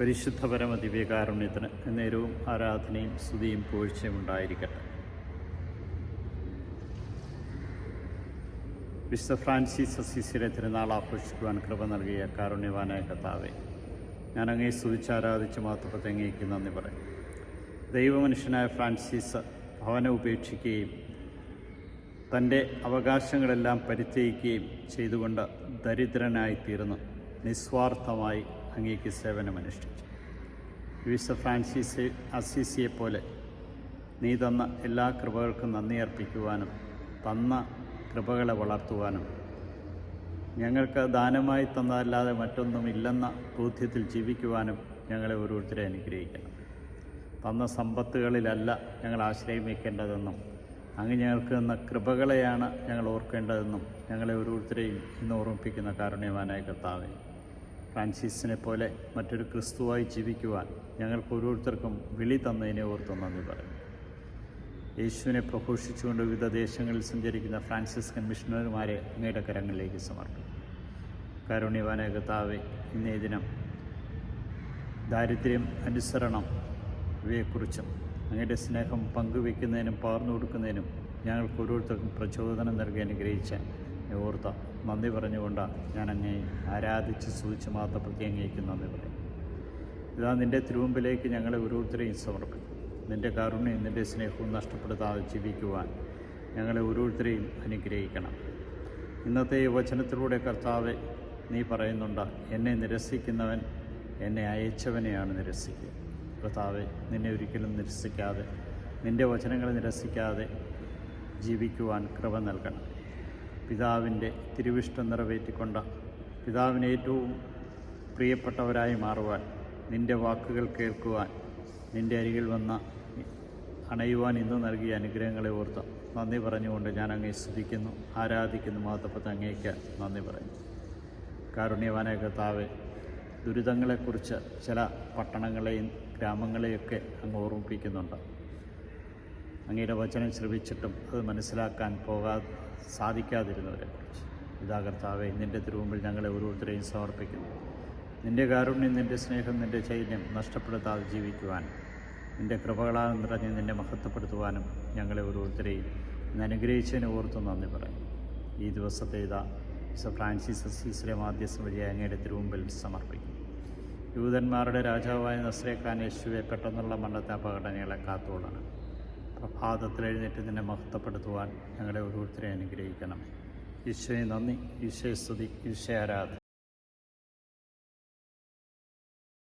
പരിശുദ്ധ പരമ ദിവ്യകാരുണ്യത്തിന് നേരവും ആരാധനയും സ്തുതിയും പൂഴ്ചയും ഉണ്ടായിരിക്കട്ടെ. വിശുദ്ധ ഫ്രാൻസിസ് അസീസിയുടെ തിരുനാൾ ആഘോഷിക്കുവാൻ കൃപ നൽകിയ കാരുണ്യവാനായ കഥാവെ ഞാൻ അങ്ങേ സ്തുതിച്ച് ആരാധിച്ച് മാത്രത്തെ അങ്ങേക്ക് നന്ദി പറയും ദൈവമനുഷ്യനായ ഫ്രാൻസിസ് ഭവനം ഉപേക്ഷിക്കുകയും തന്റെ അവകാശങ്ങളെല്ലാം പരിത്യജിക്കുകയും ചെയ്തുകൊണ്ട് ദരിദ്രനായി തീർന്നു നിസ്വാർത്ഥമായി അങ്ങേക്ക് സേവനമനുഷ്ഠിച്ചു വിശുദ്ധ ഫ്രാൻസിസ് പോലെ നീ തന്ന എല്ലാ കൃപകൾക്കും നന്ദി അർപ്പിക്കുവാനും തന്ന കൃപകളെ വളർത്തുവാനും ഞങ്ങൾക്ക് ദാനമായി തന്നതല്ലാതെ മറ്റൊന്നുമില്ലെന്ന ബോധ്യത്തിൽ ജീവിക്കുവാനും ഞങ്ങളെ ഓരോരുത്തരെ അനുഗ്രഹിക്കണം. തന്ന സമ്പത്തുകളിലല്ല ഞങ്ങൾ ആശ്രയം വയ്ക്കേണ്ടതെന്നും അങ്ങ് ഞങ്ങൾക്ക് തന്ന കൃപകളെയാണ് ഞങ്ങൾ ഓർക്കേണ്ടതെന്നും ഞങ്ങളെ ഓരോരുത്തരെയും ഇന്ന് ഓർമ്മിപ്പിക്കുന്ന കാരുണ്യവാനായ കർത്താവെ. ഫ്രാൻസിസിനെ പോലെ മറ്റൊരു ക്രിസ്തുവായി ജീവിക്കുവാൻ ഞങ്ങൾക്ക് ഓരോരുത്തർക്കും വിളി തന്നതിനെ ഓർത്ത് നന്ദി പറയും യേശുവിനെ പ്രഘോഷിച്ചുകൊണ്ട് വിവിധ ദേശങ്ങളിൽ സഞ്ചരിക്കുന്ന ഫ്രാൻസിസ്കൻ മിഷണറിമാരെ അങ്ങയുടെ കരങ്ങളിലേക്ക് സമർപ്പിക്കും കരുണ്യവാനകത്താവെ ഇന്നേ ദിനം ദാരിദ്ര്യം അനുസരണം ഇവയെക്കുറിച്ചും അങ്ങയുടെ സ്നേഹം പങ്കുവെക്കുന്നതിനും പകർന്നു കൊടുക്കുന്നതിനും ഞങ്ങൾക്ക് ഓരോരുത്തർക്കും പ്രചോദനം നൽകി അനുഗ്രഹിച്ച ഓർത്ത നന്ദി പറഞ്ഞുകൊണ്ട് ഞാൻ അങ്ങേ ആരാധിച്ച് സൂചിച്ച് മാത്രപ്പെടുത്തി അങ്ങേക്ക് നന്ദി പറയും. ഇതാ നിന്റെ തിരുമുമ്പിലേക്ക് ഞങ്ങളെ ഓരോരുത്തരെയും സമർപ്പിക്കും. നിന്റെ കാരുണ്യം നിന്റെ സ്നേഹവും നഷ്ടപ്പെടുത്താതെ ജീവിക്കുവാൻ ഞങ്ങളെ ഓരോരുത്തരെയും അനുഗ്രഹിക്കണം. ഇന്നത്തെ ഈ വചനത്തിലൂടെ കർത്താവെ നീ പറയുന്നുണ്ട് എന്നെ നിരസിക്കുന്നവൻ എന്നെ അയച്ചവനെയാണ് നിരസിക്കുക. കർത്താവ് നിന്നെ ഒരിക്കലും നിരസിക്കാതെ നിന്റെ വചനങ്ങളെ നിരസിക്കാതെ ജീവിക്കുവാൻ കൃപ നൽകണം. പിതാവിന്റെ തിരുവിഷ്ടം നിറവേറ്റിക്കൊണ്ട് പിതാവിന് ഏറ്റവും പ്രിയപ്പെട്ടവരായി മാറുവാൻ നിന്റെ വാക്കുകൾ കേൾക്കുവാൻ നിന്റെ അരികിൽ വന്ന അണയുവാൻ ഇന്ന് നൽകിയ അനുഗ്രഹങ്ങളെ ഓർത്ത് നന്ദി പറഞ്ഞുകൊണ്ട് ഞാൻ അങ്ങേ സ്തുതിക്കുന്നു ആരാധിക്കുന്നു മാതപ്പത്ത് അങ്ങേക്ക് നന്ദി പറയുന്നു. കാരുണ്യവാനായ കർത്താവ് ദുരിതങ്ങളെക്കുറിച്ച് ചില പട്ടണങ്ങളെയും ഗ്രാമങ്ങളെയൊക്കെ അങ്ങ് ഓർമ്മിപ്പിക്കുന്നുണ്ട്. അങ്ങയുടെ വചനം ശ്രമിച്ചിട്ടും അത് മനസ്സിലാക്കാൻ പോകാ സാധിക്കാതിരുന്നവരെക്കുറിച്ച് ഇതാ കർത്താവെ നിന്റെ തിരുമുമ്പിൽ ഞങ്ങളെ ഓരോരുത്തരെയും സമർപ്പിക്കുന്നു. നിന്റെ കാരുണ്യം നിന്റെ സ്നേഹം നിന്റെ ചൈന്യം നഷ്ടപ്പെടുത്താതെ ജീവിക്കുവാൻ നിന്റെ കൃപകളാൽ നിറഞ്ഞ് നിന്നെ മഹത്വപ്പെടുത്തുവാനും ഞങ്ങളെ ഓരോരുത്തരെയും ഇന്ന് അനുഗ്രഹിച്ചതിനെ ഓർത്ത് നന്ദി പറയും ഈ ദിവസത്തെ ഇതാ സർ ഫ്രാൻസിസ് അസീസിലെ മാധ്യസ്ഥ വഴി അങ്ങയുടെ തിരുമുമ്പിൽ സമർപ്പിക്കും യൂതന്മാരുടെ രാജാവായ നസ്രേഖാൻ യേശുവെ പെട്ടെന്നുള്ള മണ്ണത്തെ അപകടങ്ങളെ കാത്തോളണം. പ്രഭാതത്തിൽ എഴുന്നേറ്റ് നിന്നെ മഹത്വപ്പെടുത്തുവാൻ ഞങ്ങളെ ഓരോരുത്തരെ അനുഗ്രഹിക്കണമേ. ഈശോയെ നന്ദി. ഈശോയെ സ്തുതി. ഈശോ ആരാധന.